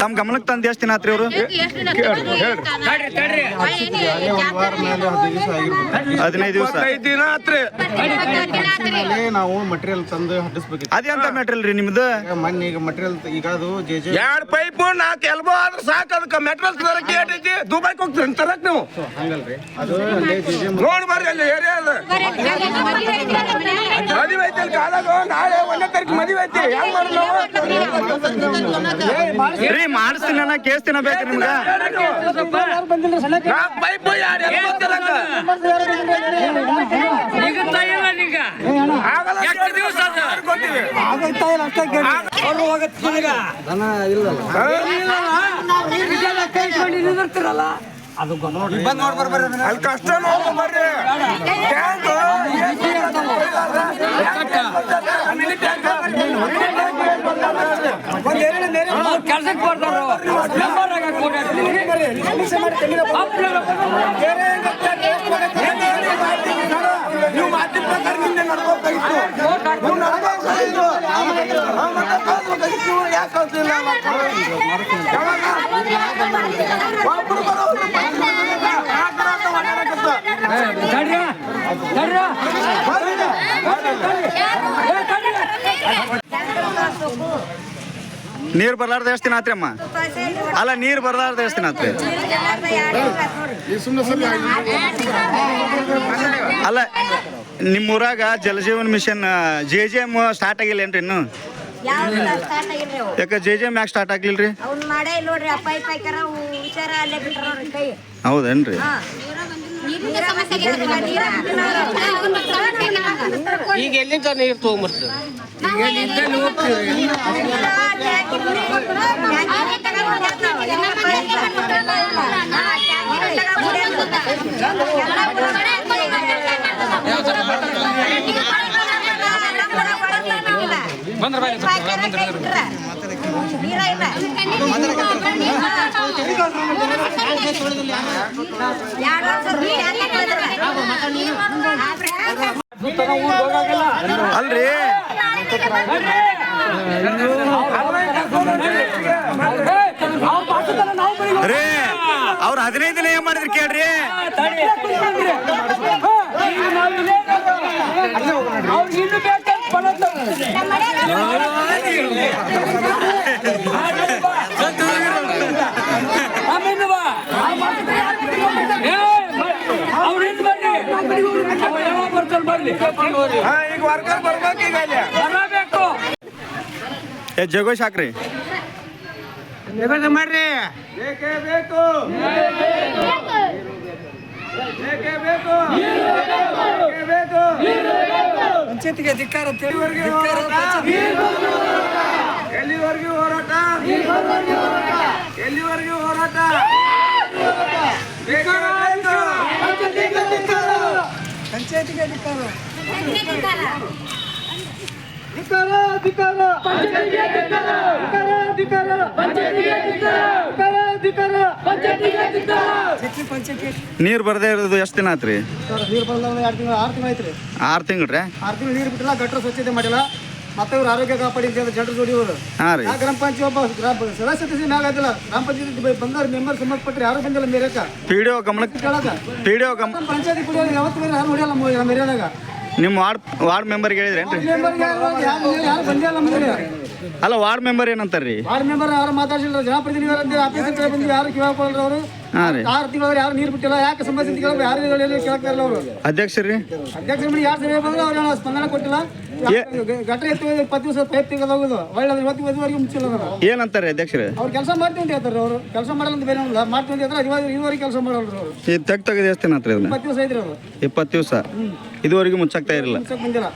ತಮ್ಮ ಗಮನಕ್ಕೆ ತಂದು ಎಷ್ಟು ದಿನ ಆತ್ರಿ ಅವರು? ಹದಿನೈದು ದಿವಸ. ನಾವು ಮಟೀರಿಯಲ್ ತಂದು ಹಟ್ಟಿಸ್ಬೇಕು ಅದೇ ಮೆಟೀರಿಯಲ್ ರೀ ನಿಮ್ದು? ಮನ್ನಿ ಈಗ ಮಟೀರಿಯಲ್ ಈಗ ಅದು ಜೆ ಜೆ ಎರಡು ಪೈಪ್ ನಾಲ್ಕು ಎಲ್ಬೋ ಆದ್ರೆ ಸಾಕು ಅದಕ್ಕೆ ಮೆಟೀರಿಯಲ್ ತರಕ್ಕೆ ಏಟೈತಿ ದುಬೈಗೆ ಹೋಗ್ತೀನಿ ತರಕ್ ನೀವು. ಹಂಗಲ್ರಿ ಅದು ಅಲ್ಲೇ ಜೆ ಜೆ ನೋಡ್ ಬರ್ರಿ ಅಲ್ಲಿ. ಏರಿಯಾ ಅದು ಮದುವೆ ಐತಿ ಅಲ್ಲಿ ಕಾಲಾಗ ನಾಳೆ ಒಂದನೇ ತಾರೀಕು ಮದುವೆ ಐತಿ. ಹೆಂಗ್ ಮಾಡೋದು ನಾವು? ರೀ ಮಾಡಿಸ್ತೀನಿ ಅಣ್ಣ ಕೇಸ್ ತಿನ್ನಬೇಕು ನಿಮ್ಗ? ಅದ? ಕಷ್ಟ ಬರ್ರಿ. ಕೆಲ್ಸಕ್ಕೆ ಬರ್ತಾರ ನೀವು ಮಾತಿನ ಪ್ರಕಾರ ಯಾಕೆ? ಯಾವಾಗ? ಒಬ್ರು ಬರೋರು ಯಾಕೆ ಅಂತ ಹೊಡ್ಯಾಡಕತ್ತ? ತಡ್ರಿ ತಡ್ರಿ ಬರ್ರಿ. ನೀರ್ ಬರ್ಲಾರ್ದ ಎಷ್ಟು ದಿನ ಆತ್ರಿ ಅಮ್ಮ? ಅಲ್ಲ, ನೀರು ಬರ್ಲಾರ್ದ ಎಷ್ಟು ದಿನ ಆತ್ರಿ? ಅಲ್ಲ, ನಿಮ್ಮೂರಾಗ Jal Jeevan mission J J M start ಆಗಿಲ್ಲ ಏನ್ರಿ ಇನ್ನು? ಯಾಕೆ ಜೆ ಜೆ ಎಂ ಯಾಕೆ ಸ್ಟಾರ್ಟ್ ಆಗ್ಲಿಲ್ರಿ? ಹೌದೇನ್ರಿ? ಈಗ ಎಲ್ಲಿಂದ ನೀರು ತಗೊಂಬರ್ತದೆ ವರ್ಷ ಅಲ್ರಿ. ರೀ ಅವ್ರ ಹದಿನೈದು ದಿನ ಏನ್ ಮಾಡಿದ್ರಿ ಕೇಳ್ರಿ? ಬರ್ಲಿ ಹಾ, ಈಗ ವರ್ಕರ್ ಬರ್ಬೇಕು ಈಗ ಅಲ್ಲಿ. ಬರಬೇಕು ಏ ಜಗೋಶ್ ಹಾಕ್ರಿ ಮಾಡ್ರಿ. ಬೇಕೇ ಬೇಕು. ಬೇಕೇ ಬೇಕು. ಪಂಚಾಯತಿಗೆ ಧಿಕ್ಕಾರ ಎಲ್ಲಿವರೆಗೆ ಹೋರಾಟ? ಎಲ್ಲಿವರೆಗೂ ಹೋರಾಟ? ಪಂಚಾಯತ್ಗೆ ಹೋರಾಟ? ಬೇಕೇ ಬೇಕು. ಪಂಚಾಯತಿಗೆ ಧಿಕ್ಕಾರ ನೀರ್ ಬರ್ದೇ ಇರೋದು ಎಷ್ಟು ದಿನ ಆತ್ರಿ? ನೀರು ತಿಂಗಳ ಎರಡು ತಿಂಗಳು ಆರು ತಿಂಗಳು ಐತ್ರಿ ಆರು ತಿಂಗಳು ರೀ ಆರು ತಿಂಗಳು ನೀರು ಬಿಟ್ಟಿಲ್ಲ ಗಟ್ರ ಸ್ವಚ್ಛತೆ ಮಾಡಿಲ್ಲ. ಮತ್ತೆ ಇವ್ರು ಆರೋಗ್ಯ ಕಾಪಾಡಿ ಅಂತ ಜನರು ಜೋಡಿ ಇವರು ಗ್ರಾಮ ಪಂಚಾಯತ್ ಒಬ್ಬ ಗ್ರಾಮ ಸದಸ್ಯತೆ ಮ್ಯಾಗ ಆದಿಲ್ಲ ಗ್ರಾಮ ಪಂಚಾಯತ್ ಬಂದವ್ರ ಮೆಂಬರ್ ಸಂಬಂಧಪಟ್ಟರೆ ಯಾರು ಬಂದಿಲ್ಲ ಮೇರೆಕ ಪಿ ಡಿ ಒ ಗಮನಕ್ಕೆ ಕೇಳಕ. ಪಿ ಡಿ ಒ ಗಮನ ಪಂಚಾಯತಿ ಕುಡಿಯೋರು ಯಾವತ್ತು ಬೇರೆ ಯಾರು ನೋಡಿಲ್ಲ ನಮ್ಮ ನಮ್ಮ ಏರಿಯಾದಾಗ. ನಿಮ್ಮ ವಾರ್ಡ್ ವಾರ್ಡ್ ಮೆಂಬರ್ಗೆ ಹೇಳಿದ್ರೇನ್ರಿ? ಮೆಂಬರ್ಗೆ ಯಾರು ಬಂದಿಲ್ಲ? ಅಲ್ಲ ವಾರ್ಡ್ ಮೆಂಬರ್ ಏನಂತಾರ್ರಿ? ವಾರ್ಡ್ ಮೆಂಬರ್ ಯಾರು ಮಾತಾಡಿಲ್ಲ ಜನಪ್ರತಿನಿಧಿಗಳು ಆಫೀಸ್ ಹತ್ರ ಬಂದು ಯಾರು ಕೇಳಕೊಳ್ಳ ಅವರು? ಹಾ ರೀ. ಆರು ತಿಂಗಳು ಯಾರು ನೀರು ಬಿಟ್ಟಿಲ್ಲ ಯಾಕೆ ಸಂಬಂಧಿಸಿದ ಯಾರು ಕೇಳಕ್ತಾ ಇಲ್ಲ ಅವರು. ಅಧ್ಯಕ್ಷ ರೀ ಅಧ್ಯಕ್ಷರ ಮನೆ ಯಾರು ಸಭೆ ಬಂದ್ರೆ ಅವ್ರು ಏನೋ ಸ್ಪಂದನೆ ಕೊಟ್ಟಿಲ್ಲ. ಘಟನೆ ಎತ್ತಿ ಇಪ್ಪತ್ತು ದಿವಸ ಪೈಪ್ ತೆಗೆದು ಹೋಗುದು. ಒಳ್ಳೆ ಇವತ್ತು ಇದುವರೆಗೆ ಮುಚ್ಚಿಲ್ಲ ಏನಂತಾರೆ ಅಧ್ಯಕ್ಷರೇ? ಅವ್ರು ಕೆಲಸ ಮಾಡ್ತೀವಿ ಅಂತ ಹೇಳ್ತಾರೆ ಅವರು. ಕೆಲಸ ಮಾಡಲ್ಲ ಅಂತ ಬೇರೆ ಏನಿಲ್ಲ ಮಾಡ್ತೀವಿ ಅಂತ ಹೇಳ್ತಾರೆ ಇವಾಗ ಇದುವರೆಗೆ ಕೆಲಸ ಮಾಡೋರು ಅವರು. ಈ ತೆಗ್ ತೆಗೆದು ಎಷ್ಟು ಇಪ್ಪತ್ತು ದಿವಸ ಐತ್ರಿ ಅದು. ಇಪ್ಪತ್ತು ದಿವಸ? ಇದುವರೆಗೂ ಮುಚ್ಚಾಗ್ತಾ ಇರಲಿಲ್ಲ. ಬಂದಿಲ್ಲ.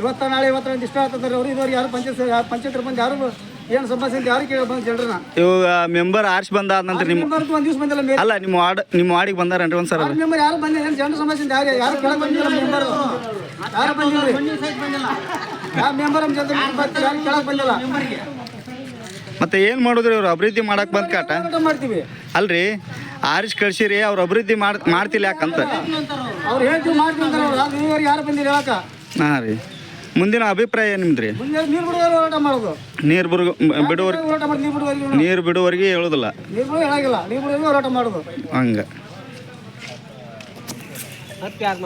ಇವತ್ತ ನಾಳೆ ಇವತ್ತು ಇಷ್ಟ ಆಗ್ತದ್ರೆ ಅವರು ಇದುವರೆಗೆ ಯಾರು ಪಂಚಾಯತ್ ಪಂಚಾಯತ್ ಬಂದು ಯಾರು ಏನು ಸಮಸ್ಯೆ ಅಂತ ಯಾರು ಕೇಳಿ ಬಂದು ಜನರನ್ನ. ಇವಾಗ ಮೆಂಬರ್ ಆರ್ಸ್ ಬಂದಾದ ನಂತರ ನಿಮ್ಮ ಒಂದು ದಿವಸ ಬಂದಿಲ್ಲ ಅಲ್ಲ ನಿಮ್ಮ ವಾರ್ಡ್ ನಿಮ್ಮ ವಾರ್ಡಿಗೆ ಬಂದಾರನ್ರಿ ಒಂದು ಸರ್ ಮೆಂಬರ್ ಯಾರು ಬಂದಿಲ್ಲ ಏನು ಜನರ ಸಮಸ್ಯೆ ಅಂತ ಯಾರು ಯಾರು ಬಂದಿಲ್ಲ ಮೆಂಬರ್. ಯಾರು ಬಂದಿಲ್ಲ ಯಾವ ಮೆಂಬರ್ ನಮ್ಮ ಜೊತೆ ಯಾರು ಬಂದಿಲ್ಲ. ಮತ್ತೆ ಏನು ಮಾಡಿದ್ರಿ ಅವ್ರು ಅಭಿವೃದ್ಧಿ ಮಾಡಕ್ಕೆ ಬಂದ್ ಕಾಟ? ಮಾಡ್ತೀವಿ. ಅಲ್ರಿ ಆರಿಸ್ ಕಳ್ಸಿರಿ ಅವ್ರು ಅಭಿವೃದ್ಧಿ ಮಾಡ್ ಮಾಡ್ತಿಲ್ಲ ಯಾಕಂತ? ಅವ್ರು ಹೇಳ್ತೀವಿ ಮಾಡ್ತೀವಿ ಅಂತಾರೆ ಅವ್ರು ಅದು ಯಾರು ಬಂದಿರಿ ಹೇಳಕ್ಕ. ಹಾಂ ರೀ. ಮುಂದಿನ ಅಭಿಪ್ರಾಯ ನಿಮ್ದ್ರಿ? ಮುಂದೆ ನೀರು ಬಿಡುವವರೆಗೆ ಹೋರಾಟ ಮಾಡೋದು. ನೀರು ಬಿಡು ಬಿಡುವರ್ ಹೋರಾಟ ಮಾಡಿ ನೀರು ಬಿಡುವವರೆಗೆ ನೀರು ಬಿಡುವವರೆಗೆ ಹೇಳೋದಿಲ್ಲ. ನೀರು ಬಿಡುವ ಹೇಳಾಗಿಲ್ಲ. ನೀರು ಬಿಡುವವರೆಗೆ ಹೋರಾಟ ಮಾಡೋದು. ಹಂಗೆ. ಮತ್ತೆ ಯಾರು